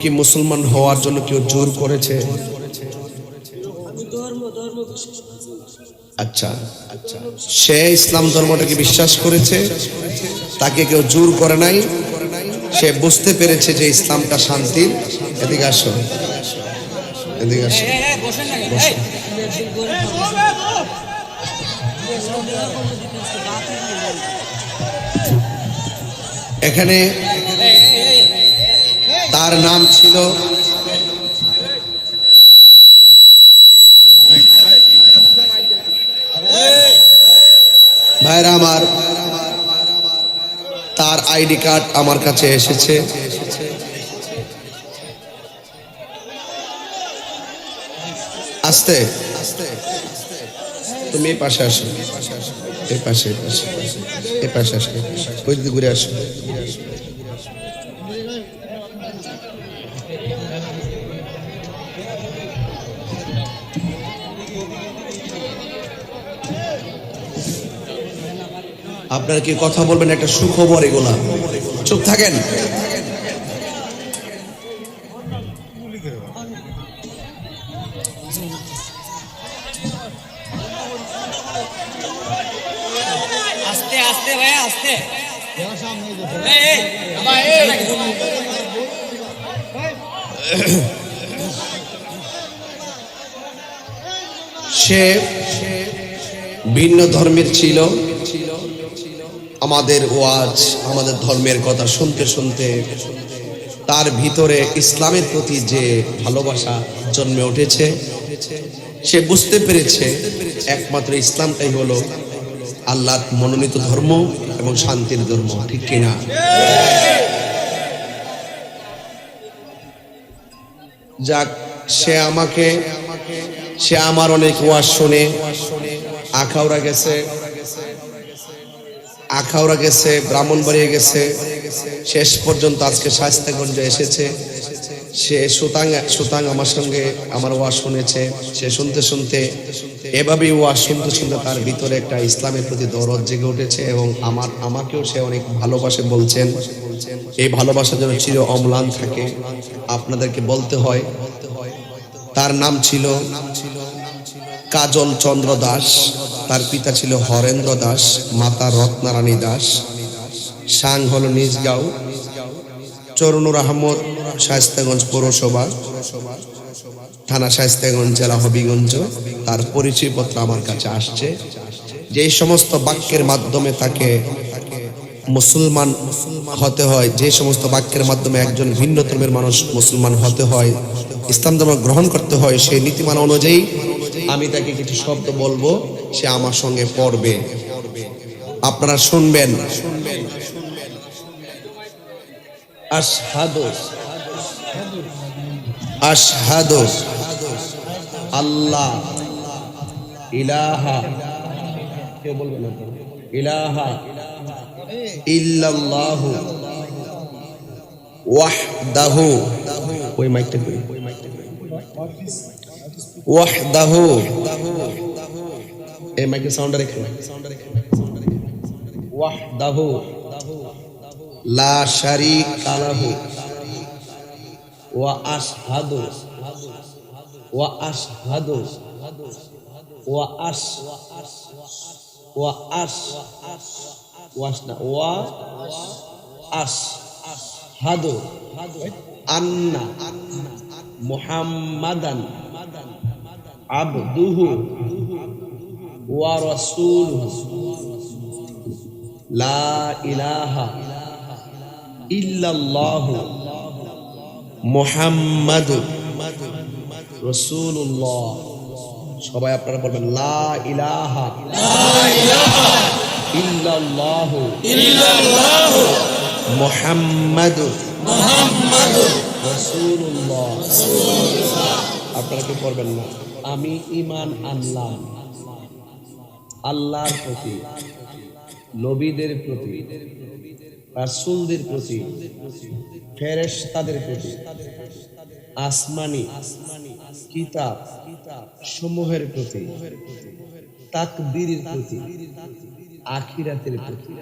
কি মুসলমান হওয়ার জন্য কেউ জোর করেছে। আচ্ছা আচ্ছা। সে ইসলাম ধর্মটাকে বিশ্বাস করেছে, তাকে কেউ জোর করে নাই। সে বুঝতে পেরেছে যে ইসলামটা শান্তির এদিকে আসো। এদিকে আসো। আমি তার নাম ছিল ভাইরা আমার, তার আইডি কার্ড আমার কাছে এসেছে। আস্তে। তুমি এই পাশে আসো। এই পাশে এই পাশে এই পাশে আসো। ওই দিকে ঘুরে আসো। আপনারা কি কথা বলবেন? একটা সুখবর এগুলা। চুপ থাকেন। সে ভিন্ন ধর্মের ছিল। আমাদের ওয়াজ, আমাদের ধর্মের কথা শুনতে শুনতে তার ভিতরে ইসলামের প্রতি যে ভালোবাসা জন্মে উঠেছে, সে বুঝতে পেরেছে একমাত্র ইসলামটাই হলো আল্লাহর মনোনীত ধর্ম এবং শান্তির ধর্ম, ঠিক কিনা যাক, সে আমাকে সে আমার অনেক ওয়াজ শুনে। আখাউড়া গেছে। আখাউড়া গেছে, ব্রাহ্মণবাড়িয়া গেছে। শেষ পর্যন্ত আজকে শাস্তাগঞ্জ এসেছে। সে সুতাং সুতাং আমার সঙ্গে আমার ওয়াজ শুনেছে। সে শুনতে শুনতে এভাবেই ওয়াজ শুনতে শুনতে তার ভিতরে একটা ইসলামের প্রতি দরদ জেগে উঠেছে এবং আমার, আমাকেও সে অনেক ভালোবাসে বলছেন। এই ভালোবাসা যেন চির অম্লান থাকে। আপনাদেরকে বলতে হয় তার নাম ছিল কাজল চন্দ্র দাস। তার পিতা ছিল হরেন্দ্র দাস, মাতা রত্নারানী দাস। সাং হল নিজগাঁও চরনুর আহমদ, শায়স্তাগঞ্জ পৌরসভা, থানা শায়স্তাগঞ্জ, জেলা হবিগঞ্জ। তার পরিচয়পত্র আমার কাছে আসছে। যে সমস্ত বাক্যের মাধ্যমে তাকে মুসলমান হতে হয়, যে সমস্ত বাক্যের মাধ্যমে একজন ভিন্ন ধর্মের মানুষ মুসলমান হতে হয় ইসলাম ধর্ম গ্রহণ করতে হয় সেই নীতিমালা অনুযায়ী আমি তাকে কিছু শব্দ বলব, সে আমার সঙ্গে পড়বে। আপনারা শুনবেন। আল্লাহ, ইলাহা, কেউ ওয়াহদাহু। ওই মাইকটা ওয়াহদাহু। এই মাইকের সাউন্ড রেখে ওয়াহদাহু। লা শারীকা লাহু। ওয়া আশহাদু। ওয়া আশহাদু। ওয়া আশ ওয়া আশ ওয়াস না, ওয়া আস হাদু আন্না। মুহাম্মাদান আবদুহু ওয়া রাসূলুহু। লা ইলাহা ইল্লাল্লাহু মুহাম্মাদু রাসূলুল্লাহ। সবাই আপনারা বলবেন লা ইলাহা ইল্লাল্লাহু ইল্লাল্লাহু মুহাম্মাদু মুহাম্মাদু আপনারা কি করবেন না। আমি ঈমান আনলাম। আল্লাহর প্রতি, নবীদের প্রতি, রাসূলদের প্রতি, ফেরেশতাদের প্রতি, আসমানি কিতাব সমূহের প্রতি, তাকদীরের প্রতি, আখিরাতের প্রতি।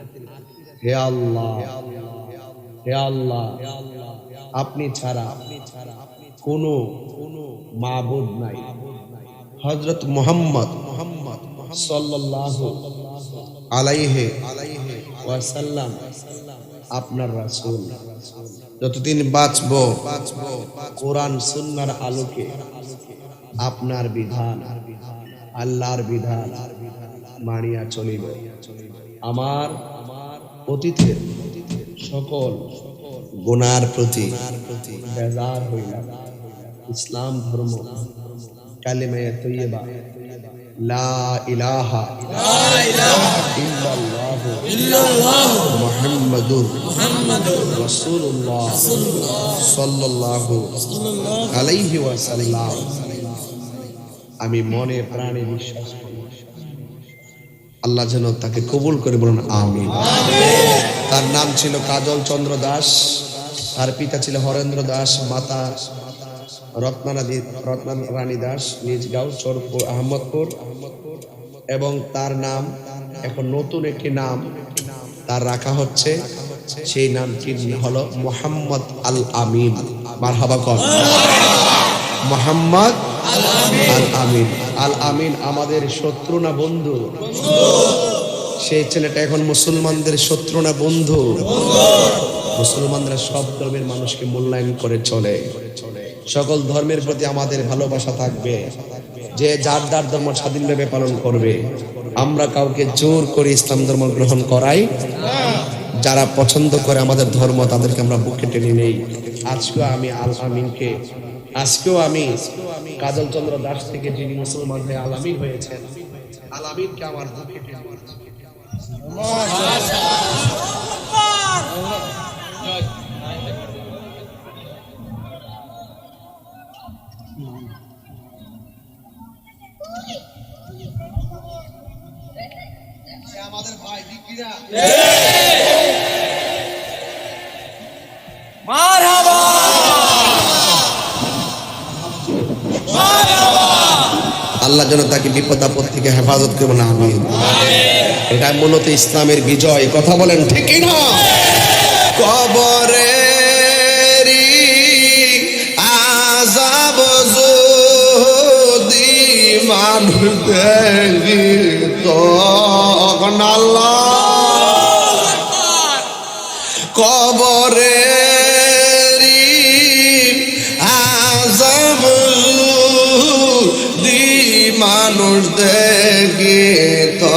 হে আল্লাহ হে আল্লাহ আপনি ছাড়া কোনো মাবুদ নাই। হজরত মোহাম্মদ মোহাম্মদ সাল্লাল্লাহু আলাইহে ওয়াসাল্লাম আপনার রাসূল। যতদিন বাঁচবো, কোরআন সুন্নাহর আলোকে আপনার বিধান, আল্লাহর বিধান মানিয়া চলিব। আমার অতীতের সকল গুনার প্রতি। বেজার হইলাম ইসলাম ধর্ম কালিমে তৈয়বা লা ইলাহা ইল্লাল্লাহ মুহাম্মাদুর রাসূলুল্লাহ সাল্লাল্লাহু আলাইহি ওয়াসাল্লাম। আমি মনে প্রাণে বিশ্বাস করি। আল্লাহ যেন তাকে কবুল করে বলুন আমিন। তার নাম ছিল কাজল চন্দ্র দাস। তার পিতা ছিল হরেন্দ্র দাস, মাতা রত্না রানী দাস, নিজ গাঁও চরপুর, আহমদপুর। এবং তার নাম, এখন নতুন একটি নাম তার রাখা হচ্ছে। সেই নামটি হলো মোহাম্মদ আল আমিন। মারহাবা কর। মোহাম্মদ আল আমিন। আল আমিন আমাদের শত্রু না বন্ধু? সেই ছেলেটা এখন মুসলমানদের শত্রু না বন্ধু? মুসলমানরা সব ধর্মের মানুষকে মূল্যায়ন করে চলে। সকল ধর্মের প্রতি আমাদের ভালোবাসা থাকবে। যে যার যার ধর্ম স্বাধীনভাবে পালন করবে। আমরা কাউকে জোর করে ইসলাম ধর্ম গ্রহণ করাই। যারা পছন্দ করে আমাদের ধর্ম, তাদেরকে আমরা বুকে টেনে নেই। আজকেও আমি আল আমিনকে, আজকেও আমি কাজল চন্দ্র দাস থেকে যিনি মুসলমান হয়ে আলামিন হয়েছেন আলামিনকে আমার বুকে টেনে নিয়েছি। আল্লাহ যেন তাকে বিপদ আপদ থেকে হেফাজত করব না আমি এটা মূলত ইসলামের বিজয়, কথা বলেন ঠিক না কবরে আজাব যদি মানুষ দেখি তখন আল্লাহ কবরে আজব দি মানুষ দেখে তো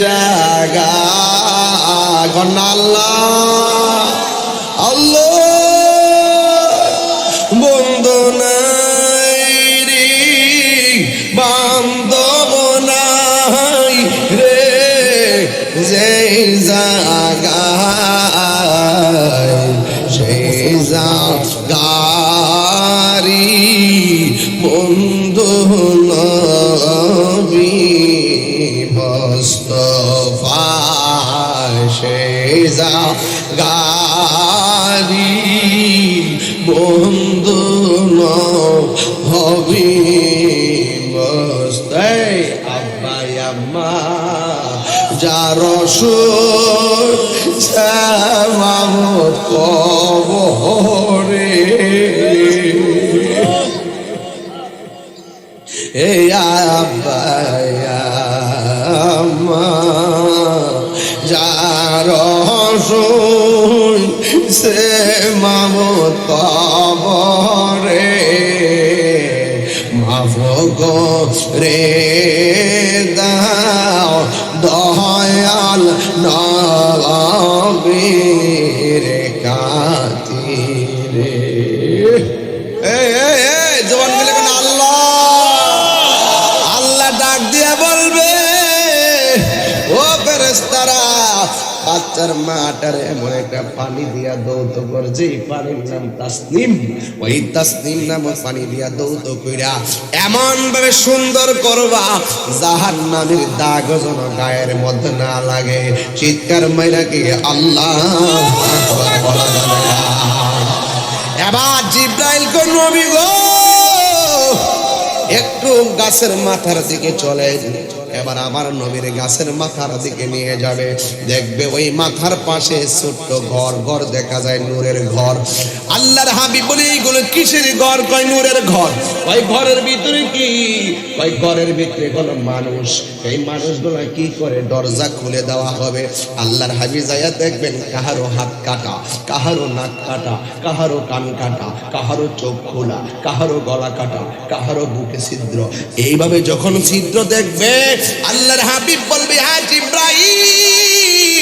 জাগা কন্যা আল্লাহ। আল্লাহ বন্ধ নাই রে রে যে জাগায় সেই জাগারি বন্ধু নবী। মুস্তফা সেই জাগারি বন্ধু হবি মস্তাই আব্বাই আম্মা যার শ্যামামত কবরে। এ আব্বাই সে মামত কবরে মাফ রে দাও দয়াল নবীর এই এই জবান মিলে কোন আল্লাহ। আল্লাহ ডাক দিয়া বলবে, ও ফেরেশতা বাচ্চার মাটার এমন একটা পানি দিয়া দৌত করছে পানির নাম তাসনিম। ওই তাসনিম নামক পানি দিয়া দৌত কইরা এমন ভাবে সুন্দর করবা জাহান নামের দাগ যেন গায়ের মধ্যে না লাগে। চিৎকার মাইরা কি আল্লাহ। এবার জিব্রাইল কোন নবী গো, একটু গাছের মাথার দিকে চলে এবার আমার নবীর গাছের মাথার দিকে নিয়ে যাবে। দেখবে ওই মাথার পাশে ছোট্ট ঘর ঘর দেখা যায় নূরের ঘর। আল্লাহর হাবি বলে, এইগুলো কিসের ঘর? কয়, নূরের ঘর। ওই ঘরের ভিতরে কি? ওই ঘরের ভিতরে কোন মানুষ। এই মানুষগুলো কি করে দরজা খুলে দেওয়া হবে? আল্লাহর হাবি যাইয়া দেখবেন কাহারো হাত কাটা, কাহারো নাক কাটা, কাহারো কান কাটা, কাহারো চোখ খোলা, কাহারো গলা কাটা, কাহারো বুকে ছিদ্র। এইভাবে যখন ছিদ্র দেখবে আল্লাহর হাবিব বলবে হ্যাঁ জিব্রাইল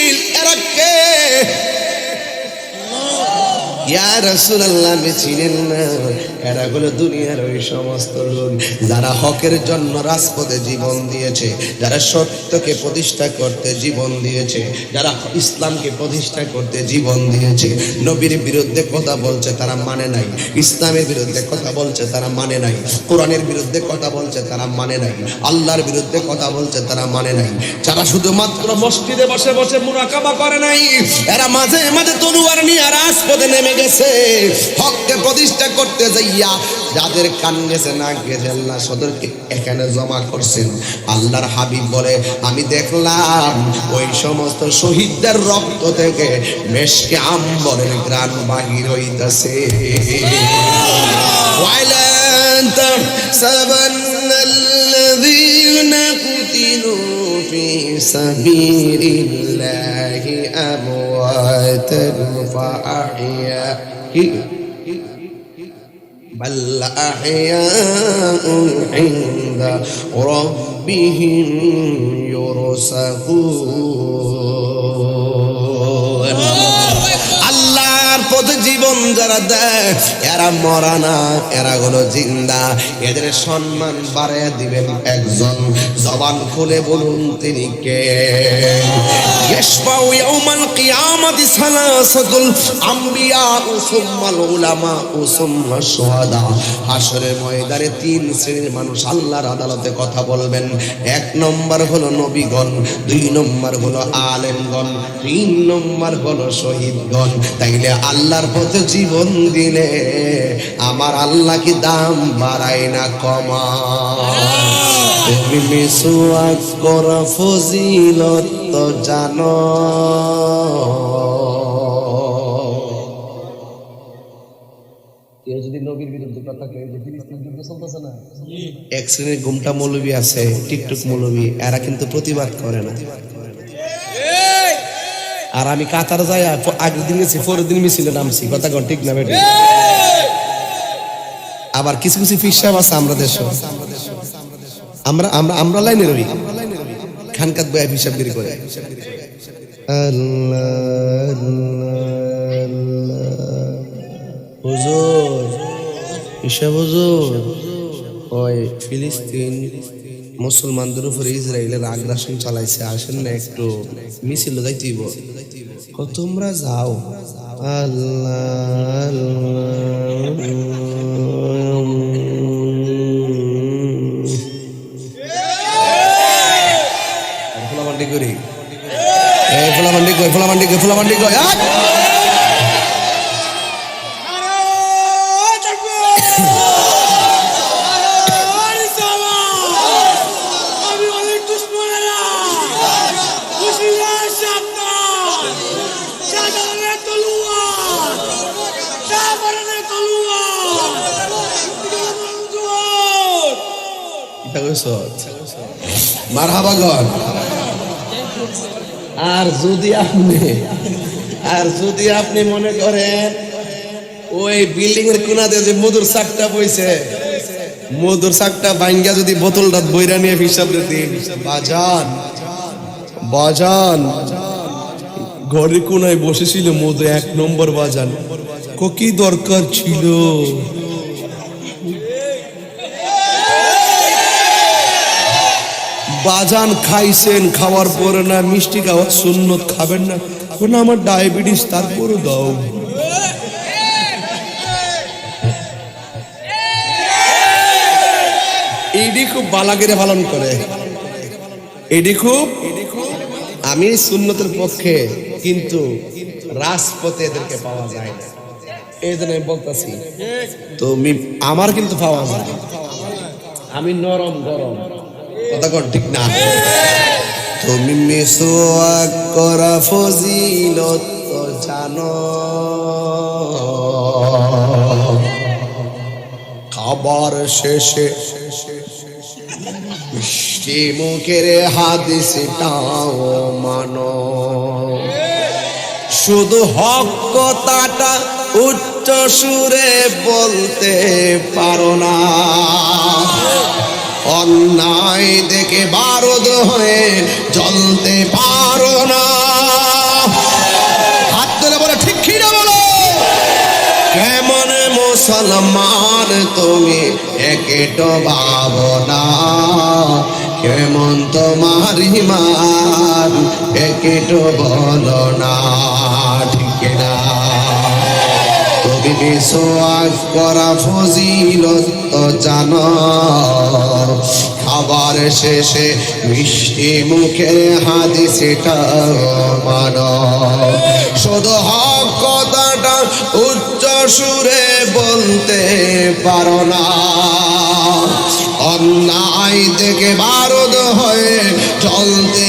যারা হকের জন্য রাজপথে জীবন দিয়েছে, যারা সত্যকে প্রতিষ্ঠা করতে জীবন দিয়েছে, যারা ইসলামকে প্রতিষ্ঠা করতে জীবন দিয়েছে। নবীর বিরুদ্ধে কথা বলছে, তারা মানে নাই। ইসলামের বিরুদ্ধে কথা বলছে, তারা মানে নাই। কোরআনের বিরুদ্ধে কথা বলছে, তারা মানে নাই। আল্লাহর বিরুদ্ধে কথা বলছে, তারা মানে নাই। যারা শুধুমাত্র মসজিদে বসে বসে মুরাকাবা করে নাই, এরা মাঝে মাঝে তরুয়ার নিয়ে রাজপথে নেমে গেছে। গেছে হককে প্রতিষ্ঠা করতে যাইয়া যাদের কান গেছে না গেছে আল্লাহ সদরকে এখানে জমা করছেন। আল্লাহর হাবিব বলে আমি দেখলাম ওই সমস্ত শহীদদের রক্ত থেকে মেশকে আম্বরের গ্রাম বাহির হইতেছে। تحسبن الذين قتلوا في سبيل الله أمواتا فأحياء. بل أحياء عند ربهم يرزقون. জীবন যারা দেয়, এরা মরা না, এরা হলো জিন্দা। এদের সম্মান বাড়াইয়া দিবেন একজন। জবান খুলে বলুন তিনি কে? হাসরের ময়দানে তিন শ্রেণির মানুষ আল্লাহর আদালতে কথা বলবেন। এক নম্বর হলো নবীগণ, দুই নম্বর হলো আলেমগণ, তিন নম্বর হলো শহীদগণ। তাইলে আল্লাহর পথে জীবন দিলে আমার আল্লাহ কি দাম বাড়ায় না কমা তুমি মিসুয়াক করা ফজিলত তো জানো। কেউ যদি নবীর বিরুদ্ধে কথা কেউ যে ফিলিস্তিন যুদ্ধ চলতেছে না। এক শ্রেণির গুমটা মৌলবী আছে টিকটক মৌলবী এরা কিন্তু প্রতিবাদ করে না। আর আমি কাতার যাই আগের দিন গেছি পরের দিন মিছিলে নামছি। কথা কন, ঠিক না বেটে? আবার কিছু কিছু ফিসাব আছে আমরা দেশ আমরা আমরা আমরা লাইনে রই। খানকাত বয়া হিসাবগিরি করে আল্লাহ হুজুর, হিসাব হুজুর। ওই ফিলিস্তিন মুসলমানদের উপরে ইসরায়েলের আগ্রাসন চালাইছে, আসেন না একটু মিছিল ও তোমরা যাও। আল্লাহ। এই ফুলামান্ডি কই ফুলামান্ডি কই ফুলামান্ডি কই আর যদি আপনি, আর যদি আপনি মনে করেন, ওই বিল্ডিং এর কোনাতে যে মধুর শাকটা বইছে, মধুর শাকটা ভাঙ্গা যদি বোতলটা বইরা নিয়ে হিসাব দিন। বাজান বাজান। ঘরে কোনায় বসেছিল মধু এক নম্বর বাজান। কি দরকার ছিল? বাজান খাইছেন, খাওয়ার পরে না মিষ্টি খাওয়ার সুন্নত খাবেন না। যখন আমার ডায়াবেটিস, তারপরও দাও। এইটি খুব বালাগেরে পালন করে। এটি খুব, আমি সুন্নতের পক্ষে, কিন্তু রাজপথে এদেরকে পাওয়া যায় না। এই জন্য আমি বলতেছি, তুমি, আমার কিন্তু পাওয়া যায় আমি নরম গরম। কথা কর ঠিক না? তুমি মিসওয়াক করা ফজিলত তো জানো। খাবার শেষে মিষ্টি মুখের হাদিসটাও মানো। শুধু হক কথাটা উচ্চ সুরে বলতে পারো না। অন্যায় দেখে বারদ হয়ে জ্বলতে পারো না। হাত তুলে বলো, ঠিক কিনা বলো? কেমন মুসলমান তুমি একেটো ভাবনা কেমন তোমার ইমান একেটো বলো না? তুমি বিশ্বাস করা ফজিলত জানো খাবার শেষে মিষ্টি মুখে হাদিসটা মানো শুধু হক কথাটা উচ্চ সুরে বলতে পারো না। অন্যায় থেকে বারদ হয়ে চলতে